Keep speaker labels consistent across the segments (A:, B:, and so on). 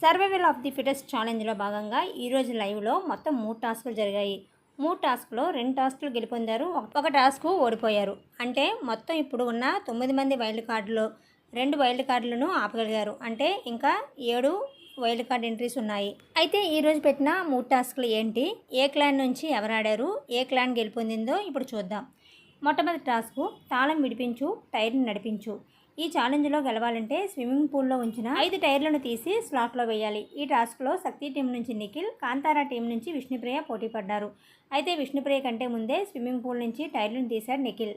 A: Survival of the fittest ఛాలెంజ్లో భాగంగా ఈరోజు లైవ్లో మొత్తం మూడు టాస్కులు జరిగాయి. మూడు టాస్క్లో రెండు టాస్కులు గెలుపొందారు. ఒక- టాస్క్ ఓడిపోయారు. అంటే మొత్తం ఇప్పుడు ఉన్న తొమ్మిది మంది వైల్డ్ కార్డులో రెండు వైల్డ్ కార్డులను ఆపగలిగారు. అంటే ఇంకా ఏడు వైల్డ్ కార్డ్ ఎంట్రీస్ ఉన్నాయి. అయితే ఈరోజు పెట్టిన మూడు టాస్క్లు ఏంటి? ఏ క్లాన్ నుంచి ఎవరు ఆడారు? ఏ క్లాన్ గెలుపొందిందో ఇప్పుడు చూద్దాం. మొట్టమొదటి టాస్క్ తాళం విడిపించు టైర్ని నడిపించు. ఈ ఛాలెంజ్లో గెలవాలంటే స్విమ్మింగ్ పూల్లో ఉంచిన ఐదు టైర్లను తీసి స్లాట్లో వేయాలి. ఈ టాస్క్లో శక్తి టీం నుంచి నిఖిల్ కాంతారా టీం నుంచి విష్ణుప్రియ పోటీ పడ్డారు అయితే విష్ణుప్రియ కంటే ముందే స్విమ్మింగ్ పూల్ నుంచి టైర్లను తీశాడు నిఖిల్.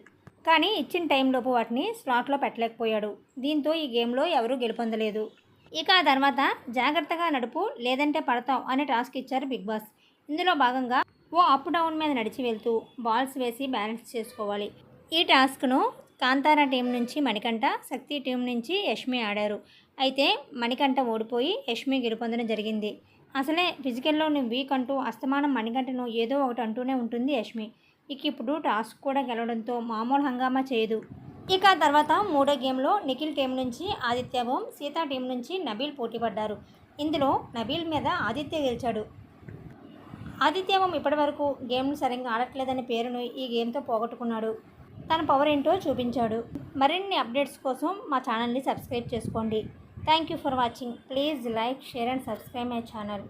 A: కానీ ఇచ్చిన టైంలోపు వాటిని స్లాట్లో పెట్టలేకపోయాడు. దీంతో ఈ గేమ్లో ఎవరూ గెలుపొందలేదు. ఇక ఆ తర్వాత జాగ్రత్తగా నడుపు లేదంటే పడతాం అనే టాస్క్ ఇచ్చారు బిగ్ బాస్. ఇందులో భాగంగా ఓ అప్ డౌన్ మీద నడిచి వెళ్తూ బాల్స్ వేసి బ్యాలెన్స్ చేసుకోవాలి. ఈ టాస్క్ను కాంతారా టీం నుంచి మణికంఠ శక్తి టీం నుంచి యష్మి ఆడారు. అయితే మణికంఠ ఓడిపోయి యష్మి గెలుపొందడం జరిగింది. అసలే ఫిజికల్లో నువ్వు వీక్ అంటూ అస్తమానం మణికంఠను ఏదో ఒకటి అంటూనే ఉంటుంది యష్మి. ఇక ఇప్పుడు టాస్క్ కూడా గెలవడంతో మామూలు హంగామా చేయదు. ఇక ఆ తర్వాత మూడో గేమ్లో నిఖిల్ టీం నుంచి ఆదిత్య ఓం సీతా టీం నుంచి నబీల్ పోటీ పడ్డారు ఇందులో నబీల్ మీద ఆదిత్య గెలిచాడు. ఆదిత్యమం ఇప్పటివరకు గేమ్ను సరిగ్గా ఆడట్లేదనే పేరును ఈ గేమ్తో పోగొట్టుకున్నాడు. తన పవర్ ఏంటో చూపించాడు. మరిన్ని అప్డేట్స్ కోసం మా ఛానల్ని సబ్స్క్రైబ్ చేసుకోండి. Thank you for watching please like share and subscribe my channel